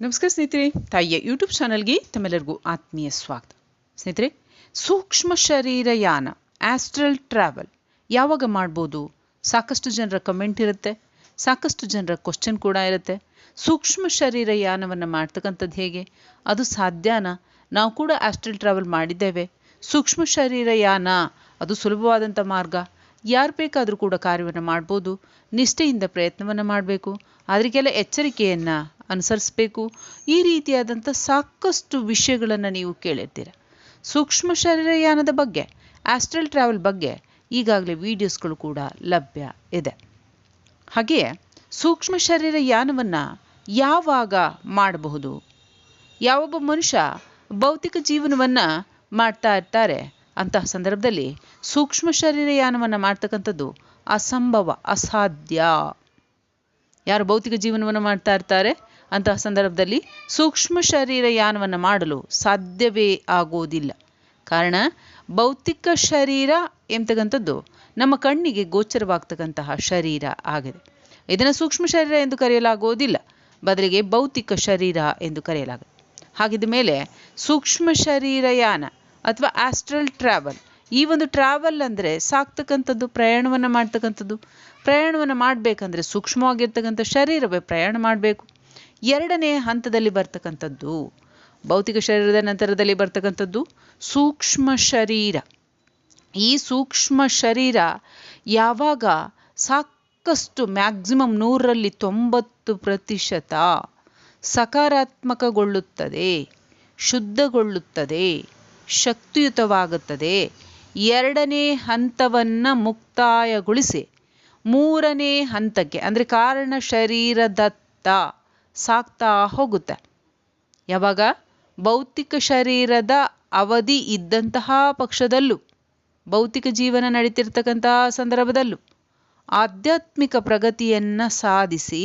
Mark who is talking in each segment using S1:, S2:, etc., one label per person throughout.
S1: ನಮಸ್ಕಾರ ಸ್ನೇಹಿತರೆ, ತಾಯಿಯ ಯೂಟ್ಯೂಬ್ ಚಾನಲ್ಗೆ ತಮ್ಮೆಲ್ಲರಿಗೂ ಆತ್ಮೀಯ ಸ್ವಾಗತ. ಸ್ನೇಹಿತರೆ, ಸೂಕ್ಷ್ಮ ಶರೀರ ಯಾನ ಆಸ್ಟ್ರಲ್ ಟ್ರಾವೆಲ್ ಯಾವಾಗ ಮಾಡ್ಬೋದು? ಸಾಕಷ್ಟು ಜನರ ಕಮೆಂಟ್ ಇರುತ್ತೆ, ಸಾಕಷ್ಟು ಜನರ ಕ್ವಶನ್ ಕೂಡ ಇರುತ್ತೆ. ಸೂಕ್ಷ್ಮ ಶರೀರ ಯಾನವನ್ನು ಮಾಡ್ತಕ್ಕಂಥದ್ದು ಹೇಗೆ? ಅದು ಸಾಧ್ಯನಾ? ನಾವು ಕೂಡ ಆಸ್ಟ್ರಲ್ ಟ್ರಾವೆಲ್ ಮಾಡಿದ್ದೇವೆ. ಸೂಕ್ಷ್ಮ ಶರೀರ ಯಾನ ಅದು ಸುಲಭವಾದಂಥ ಮಾರ್ಗ. ಯಾರು ಬೇಕಾದರೂ ಕೂಡ ಕಾರ್ಯವನ್ನು ಮಾಡ್ಬೋದು. ನಿಷ್ಠೆಯಿಂದ ಪ್ರಯತ್ನವನ್ನು ಮಾಡಬೇಕು. ಅದಕ್ಕೆಲ್ಲ ಎಚ್ಚರಿಕೆಯನ್ನು ಅನುಸರಿಸಬೇಕು. ಈ ರೀತಿಯಾದಂಥ ಸಾಕಷ್ಟು ವಿಷಯಗಳನ್ನು ನೀವು ಕೇಳಿರ್ತೀರ. ಸೂಕ್ಷ್ಮ ಶರೀರಯಾನದ ಬಗ್ಗೆ ಆಸ್ಟ್ರಲ್ ಟ್ರಾವೆಲ್ ಬಗ್ಗೆ ಈಗಾಗಲೇ ವಿಡಿಯೋಸ್ಗಳು ಕೂಡ ಲಭ್ಯ ಇದೆ. ಹಾಗೆಯೇ ಸೂಕ್ಷ್ಮ ಶರೀರ ಯಾನವನ್ನು ಯಾವಾಗ ಮಾಡಬಹುದು? ಯಾವೊಬ್ಬ ಮನುಷ್ಯ ಭೌತಿಕ ಜೀವನವನ್ನು ಮಾಡ್ತಾ ಇರ್ತಾರೆ ಅಂತಹ ಸಂದರ್ಭದಲ್ಲಿ ಸೂಕ್ಷ್ಮ ಶರೀರಯಾನವನ್ನು ಮಾಡ್ತಕ್ಕಂಥದ್ದು ಅಸಂಭವ, ಅಸಾಧ್ಯ. ಯಾರು ಭೌತಿಕ ಜೀವನವನ್ನು ಮಾಡ್ತಾ ಇರ್ತಾರೆ? ಅಂತಹ ಸಂದರ್ಭದಲ್ಲಿ ಸೂಕ್ಷ್ಮ ಶರೀರ ಯಾನವನ್ನು ಮಾಡಲು ಸಾಧ್ಯವೇ ಆಗೋದಿಲ್ಲ. ಕಾರಣ, ಭೌತಿಕ ಶರೀರ ಎಂತಕ್ಕಂಥದ್ದು ನಮ್ಮ ಕಣ್ಣಿಗೆ ಗೋಚರವಾಗ್ತಕ್ಕಂತಹ ಶರೀರ ಆಗಿದೆ. ಇದನ್ನು ಸೂಕ್ಷ್ಮ ಶರೀರ ಎಂದು ಕರೆಯಲಾಗುವುದಿಲ್ಲ ಬದಲಿಗೆ ಭೌತಿಕ ಶರೀರ ಎಂದು ಕರೆಯಲಾಗುತ್ತೆ. ಹಾಗಿದ ಮೇಲೆ ಸೂಕ್ಷ್ಮ ಶರೀರಯಾನ ಅಥವಾ ಆಸ್ಟ್ರಲ್ ಟ್ರಾವೆಲ್ ಈ ಒಂದು ಟ್ರಾವೆಲ್ ಅಂದರೆ ಸಾಕ್ತಕ್ಕಂಥದ್ದು ಪ್ರಯಾಣವನ್ನು ಮಾಡ್ತಕ್ಕಂಥದ್ದು. ಪ್ರಯಾಣವನ್ನು ಮಾಡಬೇಕಂದ್ರೆ ಸೂಕ್ಷ್ಮವಾಗಿರ್ತಕ್ಕಂಥ ಶರೀರವೇ ಪ್ರಯಾಣ ಮಾಡಬೇಕು. ಎರಡನೇ ಹಂತದಲ್ಲಿ ಬರ್ತಕ್ಕಂಥದ್ದು, ಭೌತಿಕ ಶರೀರದ ನಂತರದಲ್ಲಿ ಬರ್ತಕ್ಕಂಥದ್ದು ಸೂಕ್ಷ್ಮ ಶರೀರ. ಈ ಸೂಕ್ಷ್ಮ ಶರೀರ ಯಾವಾಗ ಸಾಕಷ್ಟು ಮ್ಯಾಕ್ಸಿಮಮ್ ನೂರರಲ್ಲಿ ತೊಂಬತ್ತು ಪ್ರತಿಶತ ಸಕಾರಾತ್ಮಕಗೊಳ್ಳುತ್ತದೆ, ಶುದ್ಧಗೊಳ್ಳುತ್ತದೆ, ಶಕ್ತಿಯುತವಾಗುತ್ತದೆ. ಎರಡನೇ ಹಂತವನ್ನು ಮುಕ್ತಾಯಗೊಳಿಸಿ ಮೂರನೇ ಹಂತಕ್ಕೆ, ಅಂದರೆ ಕಾರಣ ಶರೀರದತ್ತ ಸಾಕ್ತಾ ಹೋಗುತ್ತೆ. ಯಾವಾಗ? ಭೌತಿಕ ಶರೀರದ ಅವಧಿ ಇದ್ದಂತಹ ಪಕ್ಷದಲ್ಲೂ, ಭೌತಿಕ ಜೀವನ ನಡೀತಿರ್ತಕ್ಕಂತಹ ಸಂದರ್ಭದಲ್ಲೂ, ಆಧ್ಯಾತ್ಮಿಕ ಪ್ರಗತಿಯನ್ನು ಸಾಧಿಸಿ,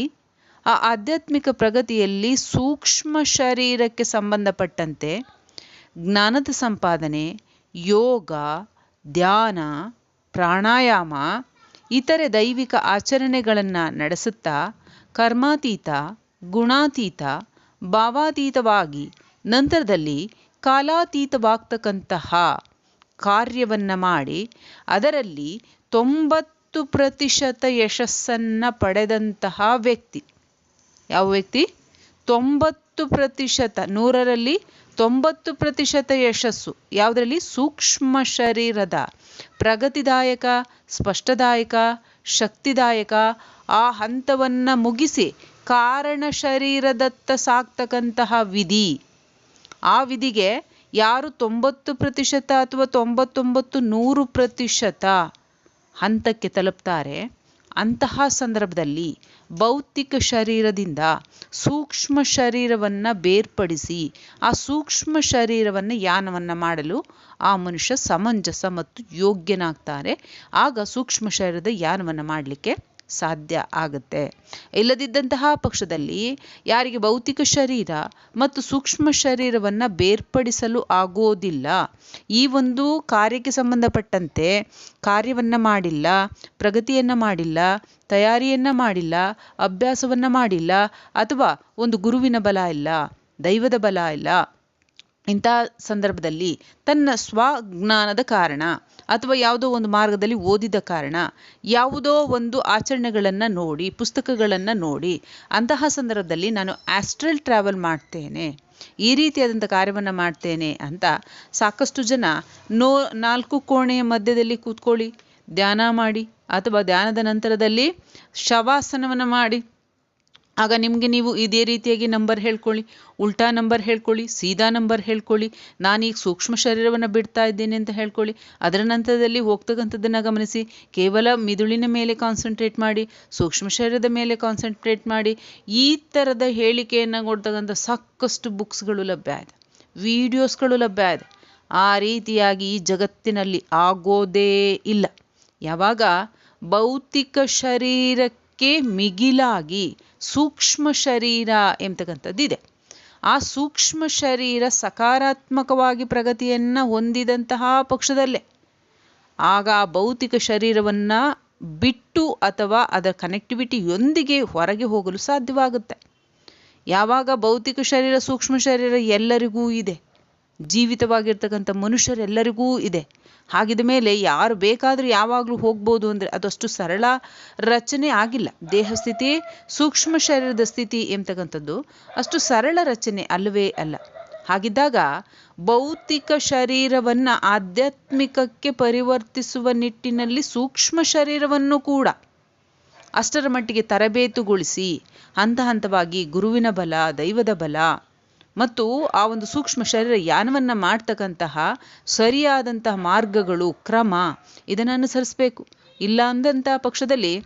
S1: ಆ ಆಧ್ಯಾತ್ಮಿಕ ಪ್ರಗತಿಯಲ್ಲಿ ಸೂಕ್ಷ್ಮ ಶರೀರಕ್ಕೆ ಸಂಬಂಧಪಟ್ಟಂತೆ ಜ್ಞಾನದ ಸಂಪಾದನೆ, ಯೋಗ, ಧ್ಯಾನ, ಪ್ರಾಣಾಯಾಮ, ಇತರೆ ದೈವಿಕ ಆಚರಣೆಗಳನ್ನು ನಡೆಸುತ್ತಾ, ಕರ್ಮಾತೀತ ಗುಣಾತೀತ, ಭಾವಾತೀತವಾಗಿ ನಂತರದಲ್ಲಿ ಕಾಲಾತೀತವಾಗ್ತಕ್ಕಂತಹ ಕಾರ್ಯವನ್ನು ಮಾಡಿ ಅದರಲ್ಲಿ ತೊಂಬತ್ತು ಪ್ರತಿಶತ ಯಶಸ್ಸನ್ನು ಪಡೆದಂತಹ ವ್ಯಕ್ತಿ. ಯಾವ ವ್ಯಕ್ತಿ? ತೊಂಬತ್ತು ಪ್ರತಿಶತ, ನೂರರಲ್ಲಿ ತೊಂಬತ್ತು ಪ್ರತಿಶತ ಯಶಸ್ಸು. ಯಾವುದರಲ್ಲಿ? ಸೂಕ್ಷ್ಮ ಶರೀರದ. ಪ್ರಗತಿದಾಯಕ, ಸ್ಪಷ್ಟದಾಯಕ, ಶಕ್ತಿದಾಯಕ ಆ ಹಂತವನ್ನು ಮುಗಿಸಿ ಕಾರಣ ಶರೀರದತ್ತ ಸಾಕ್ತಕ್ಕಂತಹ ವಿಧಿ. ಆ ವಿಧಿಗೆ ಯಾರು ತೊಂಬತ್ತು ಪ್ರತಿಶತ ಅಥವಾ ತೊಂಬತ್ತೊಂಬತ್ತು ನೂರು ಪ್ರತಿಶತ ಹಂತಕ್ಕೆ ತಲುಪ್ತಾರೆ, ಅಂತಹ ಸಂದರ್ಭದಲ್ಲಿ ಭೌತಿಕ ಶರೀರದಿಂದ ಸೂಕ್ಷ್ಮ ಶರೀರವನ್ನು ಬೇರ್ಪಡಿಸಿ ಆ ಸೂಕ್ಷ್ಮ ಶರೀರವನ್ನು ಯಾನವನ್ನು ಮಾಡಲು ಆ ಮನುಷ್ಯ ಸಮಂಜಸ ಮತ್ತು ಯೋಗ್ಯನಾಗ್ತಾರೆ. ಆಗ ಸೂಕ್ಷ್ಮ ಶರೀರದ ಯಾನವನ್ನು ಮಾಡಲಿಕ್ಕೆ ಸಾಧ್ಯ ಆಗುತ್ತೆ. ಇಲ್ಲದಿದ್ದಂತಹ ಪಕ್ಷದಲ್ಲಿ ಯಾರಿಗೆ ಭೌತಿಕ ಶರೀರ ಮತ್ತು ಸೂಕ್ಷ್ಮ ಶರೀರವನ್ನು ಬೇರ್ಪಡಿಸಲು ಆಗೋದಿಲ್ಲ. ಈ ಒಂದು ಕಾರ್ಯಕ್ಕೆ ಸಂಬಂಧಪಟ್ಟಂತೆ ಕಾರ್ಯವನ್ನು ಮಾಡಿಲ್ಲ, ಪ್ರಗತಿಯನ್ನು ಮಾಡಿಲ್ಲ, ತಯಾರಿಯನ್ನು ಮಾಡಿಲ್ಲ, ಅಭ್ಯಾಸವನ್ನು ಮಾಡಿಲ್ಲ ಅಥವಾ ಒಂದು ಗುರುವಿನ ಬಲ ಇಲ್ಲ, ದೈವದ ಬಲ ಇಲ್ಲ. ಇಂಥ ಸಂದರ್ಭದಲ್ಲಿ ತನ್ನ ಸ್ವಜ್ಞಾನದ ಕಾರಣ ಅಥವಾ ಯಾವುದೋ ಒಂದು ಮಾರ್ಗದಲ್ಲಿ ಓದಿದ ಕಾರಣ ಯಾವುದೋ ಒಂದು ಆಚರಣೆಗಳನ್ನು ನೋಡಿ, ಪುಸ್ತಕಗಳನ್ನು ನೋಡಿ ಅಂತಹ ಸಂದರ್ಭದಲ್ಲಿ ನಾನು ಆಸ್ಟ್ರಲ್ ಟ್ರಾವೆಲ್ ಮಾಡ್ತೇನೆ, ಈ ರೀತಿಯಾದಂಥ ಕಾರ್ಯವನ್ನು ಮಾಡ್ತೇನೆ ಅಂತ ಸಾಕಷ್ಟು ಜನ ನೋ, ನಾಲ್ಕು ಕೋಣೆಯ ಮಧ್ಯದಲ್ಲಿ ಕೂತ್ಕೊಳ್ಳಿ, ಧ್ಯಾನ ಮಾಡಿ ಅಥವಾ ಧ್ಯಾನದ ನಂತರದಲ್ಲಿ ಶವಾಸನವನ್ನು ಮಾಡಿ. ಆಗ ನಿಮಗೆ ನೀವು ಇದೇ ರೀತಿಯಾಗಿ ನಂಬರ್ ಹೇಳ್ಕೊಳ್ಳಿ, ಉಲ್ಟಾ ನಂಬರ್ ಹೇಳ್ಕೊಳ್ಳಿ, ಸೀದಾ ನಂಬರ್ ಹೇಳ್ಕೊಳ್ಳಿ, ನಾನೀಗ ಸೂಕ್ಷ್ಮ ಶರೀರವನ್ನು ಬಿಡ್ತಾ ಇದ್ದೇನೆ ಅಂತ ಹೇಳ್ಕೊಳ್ಳಿ, ಅದರ ನಂತರದಲ್ಲಿ ಹೋಗ್ತಕ್ಕಂಥದ್ದನ್ನು ಗಮನಿಸಿ, ಕೇವಲ ಮಿದುಳಿನ ಮೇಲೆ ಕಾನ್ಸಂಟ್ರೇಟ್ ಮಾಡಿ, ಸೂಕ್ಷ್ಮ ಶರೀರದ ಮೇಲೆ ಕಾನ್ಸಂಟ್ರೇಟ್ ಮಾಡಿ, ಈ ಥರದ ಹೇಳಿಕೆಯನ್ನು ಕೊಡ್ತಕ್ಕಂಥ ಸಾಕಷ್ಟು ಬುಕ್ಸ್ಗಳು ಲಭ್ಯ ಇದೆ, ವಿಡಿಯೋಸ್ಗಳು ಲಭ್ಯ ಇದೆ. ಆ ರೀತಿಯಾಗಿ ಈ ಜಗತ್ತಿನಲ್ಲಿ ಆಗೋದೇ ಇಲ್ಲ. ಯಾವಾಗ ಭೌತಿಕ ಶರೀರಕ್ಕೆ ಮಿಗಿಲಾಗಿ ಸೂಕ್ಷ್ಮ ಶರೀರ ಎಂಬತಕ್ಕಂಥದ್ದಿದೆ ಆ ಸೂಕ್ಷ್ಮ ಶರೀರ ಸಕಾರಾತ್ಮಕವಾಗಿ ಪ್ರಗತಿಯನ್ನು ಹೊಂದಿದಂತಹ ಪಕ್ಷದಲ್ಲೇ. ಆಗ ಆ ಭೌತಿಕ ಶರೀರವನ್ನು ಬಿಟ್ಟು ಅಥವಾ ಅದರ ಕನೆಕ್ಟಿವಿಟಿಯೊಂದಿಗೆ ಹೊರಗೆ ಹೋಗಲು ಸಾಧ್ಯವಾಗುತ್ತೆ. ಯಾವಾಗ ಭೌತಿಕ ಶರೀರ ಸೂಕ್ಷ್ಮ ಶರೀರ ಎಲ್ಲರಿಗೂ ಇದೆ ಜೀವಿತವಾಗಿರ್ತಕ್ಕಂಥ ಮನುಷ್ಯರೆಲ್ಲರಿಗೂ ಇದೆ. ಹಾಗಿದ ಮೇಲೆ ಯಾರು ಬೇಕಾದರೂ ಯಾವಾಗಲೂ ಹೋಗ್ಬೋದು ಅಂದರೆ ಅದಷ್ಟು ಸರಳ ರಚನೆ ಆಗಿಲ್ಲ. ದೇಹ ಸ್ಥಿತಿ ಸೂಕ್ಷ್ಮ ಶರೀರದ ಸ್ಥಿತಿ ಎಂತಕ್ಕಂಥದ್ದು ಅಷ್ಟು ಸರಳ ರಚನೆ ಅಲ್ಲವೇ ಅಲ್ಲ. ಹಾಗಿದ್ದಾಗ ಭೌತಿಕ ಶರೀರವನ್ನು ಆಧ್ಯಾತ್ಮಿಕಕ್ಕೆ ಪರಿವರ್ತಿಸುವ ನಿಟ್ಟಿನಲ್ಲಿ ಸೂಕ್ಷ್ಮ ಶರೀರವನ್ನು ಕೂಡ ಅಷ್ಟರ ಮಟ್ಟಿಗೆ ತರಬೇತುಗೊಳಿಸಿ, ಹಂತ ಹಂತವಾಗಿ ಗುರುವಿನ ಬಲ, ದೈವದ ಬಲ ಮತ್ತು ಆ ಒಂದು ಸೂಕ್ಷ್ಮ ಶರೀರ ಯಾನವನ್ನ ಮಾಡ್ತಕ್ಕಂತಹ ಸರಿಯಾದಂತಹ ಮಾರ್ಗಗಳು, ಕ್ರಮ ಇದನ್ನು ಅನುಸರಿಸಬೇಕು. ಇಲ್ಲ ಅಂದಂಥ ಪಕ್ಷದಲ್ಲಿ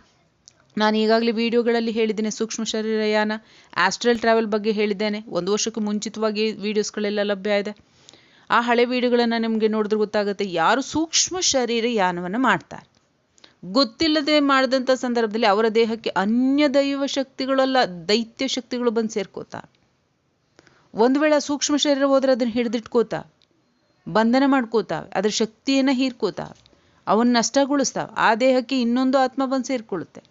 S1: ನಾನು ಈಗಾಗಲೇ ವಿಡಿಯೋಗಳಲ್ಲಿ ಹೇಳಿದ್ದೇನೆ ಸೂಕ್ಷ್ಮ ಶರೀರ ಯಾನ. ಆಸ್ಟ್ರಲ್ ಟ್ರಾವೆಲ್ ಬಗ್ಗೆ ಹೇಳಿದ್ದೇನೆ. ಒಂದು ವರ್ಷಕ್ಕೂ ಮುಂಚಿತವಾಗಿ ವಿಡಿಯೋಸ್ಗಳೆಲ್ಲ ಲಭ್ಯ ಇದೆ. ಆ ಹಳೆ ವಿಡಿಯೋಗಳನ್ನು ನಿಮಗೆ ನೋಡಿದ್ರೆ ಗೊತ್ತಾಗುತ್ತೆ ಯಾರು ಸೂಕ್ಷ್ಮ ಶರೀರ ಯಾನವನ್ನು ಮಾಡ್ತಾರೆ. ಗೊತ್ತಿಲ್ಲದೆ ಮಾಡಿದಂಥ ಸಂದರ್ಭದಲ್ಲಿ ಅವರ ದೇಹಕ್ಕೆ ಅನ್ಯ ದೈವ ಶಕ್ತಿಗಳಲ್ಲ, ದೈತ್ಯ ಶಕ್ತಿಗಳು ಬಂದು ಸೇರ್ಕೋತಾವೆ ಒಂದು ವೇಳೆ ಸೂಕ್ಷ್ಮ ಶರೀರ ಹೋದ್ರೆ ಅದನ್ನು ಹಿಡಿದಿಟ್ಕೋತ, ಬಂಧನ ಮಾಡ್ಕೋತಾವೆ ಅದ್ರ ಶಕ್ತಿಯನ್ನು ಹೀರ್ಕೋತಾವೆ ಅವನ್ನ ನಷ್ಟಗೊಳಿಸ್ತಾವ ಆ ದೇಹಕ್ಕೆ ಇನ್ನೊಂದು ಆತ್ಮ ಬಂದು ಸೇರ್ಕೊಳ್ಳುತ್ತೆ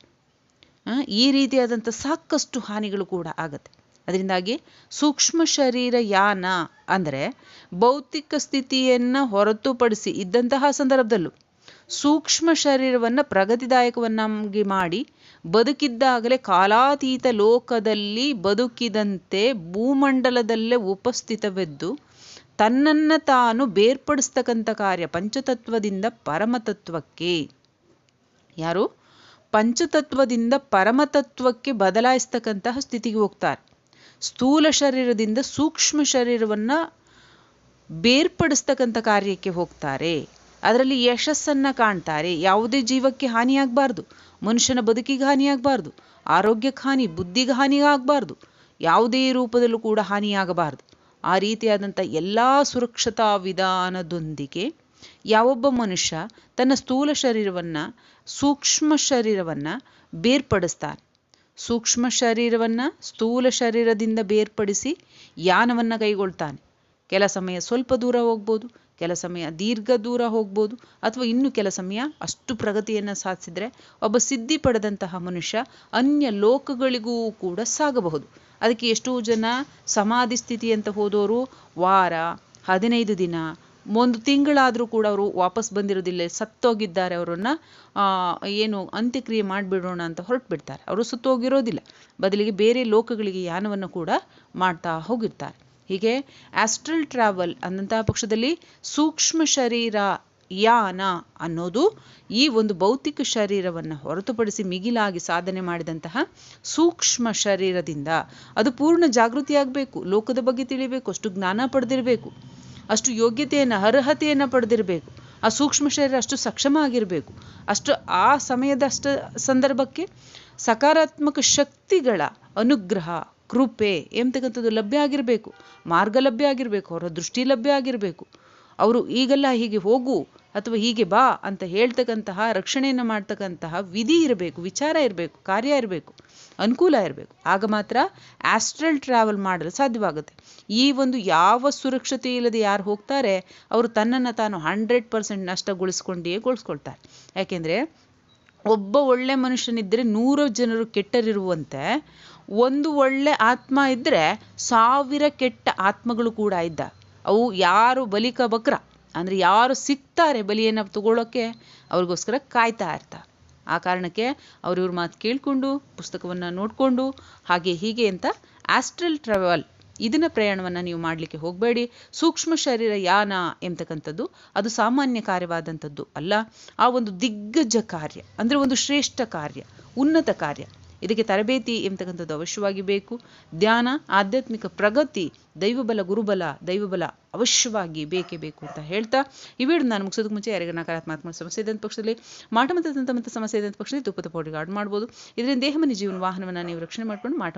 S1: ಈ ರೀತಿಯಾದಂಥ ಸಾಕಷ್ಟು ಹಾನಿಗಳು ಕೂಡ ಆಗತ್ತೆ. ಅದರಿಂದಾಗಿ ಸೂಕ್ಷ್ಮ ಶರೀರ ಯಾನ ಅಂದರೆ ಭೌತಿಕ ಸ್ಥಿತಿಯನ್ನು ಹೊರತುಪಡಿಸಿ ಇದ್ದಂತಹ ಸಂದರ್ಭದಲ್ಲೂ ಸೂಕ್ಷ್ಮ ಶರೀರವನ್ನು ಪ್ರಗತಿದಾಯಕವನ್ನಾಗಿ ಮಾಡಿ ಬದುಕಿದ್ದಾಗಲೇ ಕಾಲಾತೀತ ಲೋಕದಲ್ಲಿ ಬದುಕಿದಂತೆ ಭೂಮಂಡಲದಲ್ಲೇ ಉಪಸ್ಥಿತವೆದ್ದು ತನ್ನನ್ನು ತಾನು ಬೇರ್ಪಡಿಸ್ತಕ್ಕಂಥ ಕಾರ್ಯ ಪಂಚತತ್ವದಿಂದ ಪರಮತತ್ವಕ್ಕೆ. ಯಾರು? ಪಂಚತತ್ವದಿಂದ ಪರಮತತ್ವಕ್ಕೆ ಬದಲಾಯಿಸ್ತಕ್ಕಂತಹ ಸ್ಥಿತಿಗೆ ಹೋಗ್ತಾರೆ. ಸ್ಥೂಲ ಶರೀರದಿಂದ ಸೂಕ್ಷ್ಮ ಶರೀರವನ್ನ ಬೇರ್ಪಡಿಸ್ತಕ್ಕಂಥ ಕಾರ್ಯಕ್ಕೆ ಹೋಗ್ತಾರೆ. ಅದರಲ್ಲಿ ಯಶಸ್ಸನ್ನ ಕಾಣ್ತಾರೆ. ಯಾವುದೇ ಜೀವಕ್ಕೆ ಹಾನಿಯಾಗಬಾರ್ದು. ಮನುಷ್ಯನ ಬದುಕಿಗೆ ಹಾನಿಯಾಗಬಾರ್ದು. ಆರೋಗ್ಯಕ್ಕೆ ಹಾನಿ, ಬುದ್ಧಿಗೆ ಹಾನಿಯಾಗಬಾರ್ದು. ಯಾವುದೇ ರೂಪದಲ್ಲೂ ಕೂಡ ಹಾನಿಯಾಗಬಾರ್ದು. ಆ ರೀತಿಯಾದಂಥ ಎಲ್ಲ ಸುರಕ್ಷತಾ ವಿಧಾನದೊಂದಿಗೆ ಯಾವೊಬ್ಬ ಮನುಷ್ಯ ತನ್ನ ಸ್ಥೂಲ ಶರೀರವನ್ನು, ಸೂಕ್ಷ್ಮ ಶರೀರವನ್ನು ಬೇರ್ಪಡಿಸ್ತಾನೆ. ಸೂಕ್ಷ್ಮ ಶರೀರವನ್ನು ಸ್ಥೂಲ ಶರೀರದಿಂದ ಬೇರ್ಪಡಿಸಿ ಯಾನವನ್ನ ಕೈಗೊಳ್ತಾನೆ. ಕೆಲ ಸಮಯ ಸ್ವಲ್ಪ ದೂರ ಹೋಗ್ಬೋದು. ಕೆಲ ಸಮಯ ದೀರ್ಘ ದೂರ ಹೋಗ್ಬೋದು ಅಥವಾ ಇನ್ನು ಕೆಲ ಸಮಯ ಅಷ್ಟು ಪ್ರಗತಿಯನ್ನು ಸಾಧಿಸಿದರೆ ಒಬ್ಬ ಸಿದ್ಧಿ ಪಡೆದಂತಹ ಮನುಷ್ಯ ಅನ್ಯ ಲೋಕಗಳಿಗೂ ಕೂಡ ಸಾಗಬಹುದು. ಅದಕ್ಕೆ ಎಷ್ಟೋ ಜನ ಸಮಾಧಿ ಸ್ಥಿತಿ ಅಂತ ಹೋದವರು ವಾರ, ಹದಿನೈದು ದಿನ, ಒಂದು ತಿಂಗಳಾದರೂ ಕೂಡ ಅವರು ವಾಪಸ್ ಬಂದಿರೋದಿಲ್ಲ, ಸತ್ತೋಗಿದ್ದಾರೆ ಅವರನ್ನು ಏನು ಅಂತ್ಯಕ್ರಿಯೆ ಮಾಡಿಬಿಡೋಣ ಅಂತ ಹೊರಟು ಬಿಡ್ತಾರೆ ಅವರು ಸುತ್ತೋಗಿರೋದಿಲ್ಲ. ಬದಲಿಗೆ ಬೇರೆ ಲೋಕಗಳಿಗೆ ಯಾನವನ್ನು ಕೂಡ ಮಾಡ್ತಾ ಹೋಗಿರ್ತಾರೆ. ಹೀಗೆ ಆಸ್ಟ್ರಲ್ ಟ್ರಾವೆಲ್ ಅಂದಂತಹ ಪಕ್ಷದಲ್ಲಿ ಸೂಕ್ಷ್ಮ ಶರೀರ ಯಾನ ಅನ್ನೋದು ಈ ಒಂದು ಭೌತಿಕ ಶರೀರವನ್ನು ಹೊರತುಪಡಿಸಿ ಮಿಗಿಲಾಗಿ ಸಾಧನೆ ಮಾಡಿದಂತಹ ಸೂಕ್ಷ್ಮ ಶರೀರದಿಂದ ಅದು ಪೂರ್ಣ ಜಾಗೃತಿಯಾಗಬೇಕು, ಲೋಕದ ಬಗ್ಗೆ ತಿಳಿಬೇಕು, ಅಷ್ಟು ಜ್ಞಾನ ಪಡೆದಿರಬೇಕು, ಅಷ್ಟು ಯೋಗ್ಯತೆಯನ್ನು, ಅರ್ಹತೆಯನ್ನು ಪಡೆದಿರಬೇಕು, ಆ ಸೂಕ್ಷ್ಮ ಶರೀರ ಅಷ್ಟು ಸಕ್ಷಮ ಆಗಿರಬೇಕು, ಅಷ್ಟು ಆ ಸಮಯದಷ್ಟ ಸಂದರ್ಭಕ್ಕೆ ಸಕಾರಾತ್ಮಕ ಶಕ್ತಿಗಳ ಅನುಗ್ರಹ ಕೃಪೆ ಎಂತಕ್ಕಂಥದ್ದು ಲಭ್ಯ ಆಗಿರಬೇಕು ಮಾರ್ಗ ಲಭ್ಯ ಆಗಿರಬೇಕು, ಅವರ ದೃಷ್ಟಿ ಲಭ್ಯ ಆಗಿರಬೇಕು. ಅವರು ಈಗೆಲ್ಲ ಹೀಗೆ ಹೋಗು ಅಥವಾ ಹೀಗೆ ಬಾ ಅಂತ ಹೇಳ್ತಕ್ಕಂತಹ, ರಕ್ಷಣೆಯನ್ನು ಮಾಡ್ತಕ್ಕಂತಹ ವಿಧಿ ಇರಬೇಕು, ವಿಚಾರ ಇರಬೇಕು, ಕಾರ್ಯ ಇರಬೇಕು, ಅನುಕೂಲ ಇರಬೇಕು. ಆಗ ಮಾತ್ರ ಆಸ್ಟ್ರಲ್ ಟ್ರಾವೆಲ್ ಮಾಡಲು ಸಾಧ್ಯವಾಗುತ್ತೆ. ಈ ಒಂದು ಯಾವ ಸುರಕ್ಷತೆ ಇಲ್ಲದೆ ಯಾರು ಹೋಗ್ತಾರೆ, ಅವರು ತನ್ನನ್ನು ತಾನು ಹಂಡ್ರೆಡ್ ಪರ್ಸೆಂಟ್ ನಷ್ಟಗೊಳಿಸ್ಕೊಂಡೇ ಗೊಳಿಸ್ಕೊಳ್ತಾರೆ. ಯಾಕೆಂದರೆ, ಒಬ್ಬ ಒಳ್ಳೆ ಮನುಷ್ಯನಿದ್ದರೆ ನೂರು ಜನರು ಕೆಟ್ಟರಿರುವಂತೆ ಒಂದು ಒಳ್ಳೆ ಆತ್ಮ ಇದ್ದರೆ ಸಾವಿರ ಕೆಟ್ಟ ಆತ್ಮಗಳು ಕೂಡ ಇದ್ದ. ಅವು ಯಾರು ಬಲಿಕ ಬಕ್ರ? ಅಂದರೆ ಯಾರು ಸಿಗ್ತಾರೆ ಬಲಿಯನ್ನು ತಗೊಳ್ಳೋಕ್ಕೆ ಅವ್ರಿಗೋಸ್ಕರ ಕಾಯ್ತಾ ಇರ್ತಾರೆ ಆ ಕಾರಣಕ್ಕೆ ಅವ್ರ ಇವ್ರ ಮಾತು ಕೇಳಿಕೊಂಡು, ಪುಸ್ತಕವನ್ನು ನೋಡಿಕೊಂಡು, ಹಾಗೆ ಹೀಗೆ ಅಂತ ಆಸ್ಟ್ರಲ್ ಟ್ರಾವೆಲ್ ಇದನ್ನ ಪ್ರಯಾಣವನ್ನು ನೀವು ಮಾಡಲಿಕ್ಕೆ ಹೋಗಬೇಡಿ. ಸೂಕ್ಷ್ಮ ಶರೀರ ಯಾನ ಎಂತಕ್ಕಂಥದ್ದು? ಅದು ಸಾಮಾನ್ಯ ಕಾರ್ಯವಾದಂಥದ್ದು ಅಲ್ಲ. ಆ ಒಂದು ದಿಗ್ಗಜ ಕಾರ್ಯ, ಅಂದರೆ ಒಂದು ಶ್ರೇಷ್ಠ ಕಾರ್ಯ, ಉನ್ನತ ಕಾರ್ಯ. ಇದಕ್ಕೆ ತರಬೇತಿ ಎಂಬತಕ್ಕಂಥದ್ದು ಅವಶ್ಯವಾಗಿ ಬೇಕು. ಧ್ಯಾನ ಆಧ್ಯಾತ್ಮಿಕ ಪ್ರಗತಿ ದೈವಬಲ ಗುರುಬಲ ದೈವಬಲ ಅವಶ್ಯವಾಗಿ ಬೇಕೇ ಬೇಕು ಅಂತ ಹೇಳ್ತಾ ಈ ವಿಡಿಯೋ ನಾನು ಮುಗಿಸೋದಕ್ಕೆ ಮುಂಚೆ ಯಾರಿಗೆ ನಕಾರಾತ್ಮಕ ಸಮಸ್ಯೆ ಇದ್ದಂಥ ಪಕ್ಷದಲ್ಲಿ ಮಾಟ ಸಮಸ್ಯೆ ಇದ್ದಂಥ ಪಕ್ಷದಲ್ಲಿ ತುಪ್ಪದ ಪೌಡಿಗೆ ಆಡ್ ಮಾಡ್ಬೋದು. ಇದರಿಂದ ದೇಹಮನಿ ಜೀವನ, ವಾಹನವನ್ನು ನೀವು ರಕ್ಷಣೆ ಮಾಡ್ಕೊಂಡು ಮಾಟ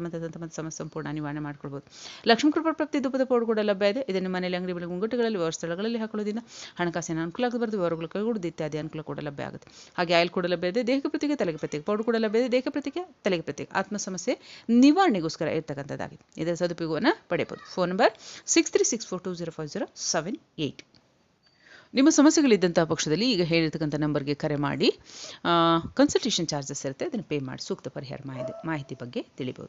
S1: ಸಮಸ್ಯೆ ಸಂಪೂರ್ಣ ನಿವಾರಣೆ ಮಾಡ್ಕೊಳ್ಬೋದು. ಲಕ್ಷ್ಮೀ ಕೃಪಾ ಪ್ರಾಪ್ತಿ, ತುಪ್ಪದ ಪೌಡರ್ ಕೂಡ ಲಭ್ಯ ಇದೆ. ಇದನ್ನು ಮನೆಯಲ್ಲಿ ಅಂಗಡಿ ಬೆಳೆ ಮುಂಗಟ್ಟುಗಳಲ್ಲಿ ವ್ಯವಸ್ಥೆ ಸ್ಥಳಗಳಲ್ಲಿ ಹಾಕೊಳ್ಳೋದ್ರಿಂದ ಹಣಕಾಸಿನ ಅನುಕೂಲ ಆಗಬಾರ್ದು ವಿವರಗಳು ಕೈಗೂಡದು ಇತ್ಯಾದಿ ಅನುಕೂಲ ಕೂಡ ಲಭ್ಯ ಆಗುತ್ತೆ. ಹಾಗೆ ಆಯಿಲ್ ಕೂಡ ಲಭ್ಯ ಇದೆ. ದೇಹಕ್ಕೆ ಪ್ರತಿಗೆ ತಲೆಗೆ ಪ್ರತ್ಯೇಕ ಪೌಡರ್ ಕೂಡ ಲಭ್ಯ ಇದೆ. ದೇಹ ಪ್ರತಿಗೆ ತಲೆಗೆ ಪ್ರತ್ಯೇಕ ಆತ್ಮ ಸಮಸ್ಯೆ ನಿವಾರಣೆಗೋಸ್ಕರ ಇರ್ತಕ್ಕಂಥದ್ದಾಗಿದೆ. ಇದರ ಸದುಪಯೋಗವನ್ನು ಪಡೆಯಬಹುದು. Phone number six three six four two zero five zero seven eight ನಿಮ್ಮ ಸಮಸ್ಯೆಗಳಿದ್ದಂಥ ಪಕ್ಷದಲ್ಲಿ ಈಗ ಹೇಳಿರ್ತಕ್ಕಂಥ ನಂಬರ್ಗೆ ಕರೆ ಮಾಡಿ ಕನ್ಸಲ್ಟೇಷನ್ ಚಾರ್ಜಸ್ ಇರುತ್ತೆ, ಅದನ್ನು ಪೇ ಮಾಡಿ, ಸೂಕ್ತ ಪರಿಹಾರ ಮಾಹಿತಿ ಬಗ್ಗೆ ತಿಳಿಬೋದು.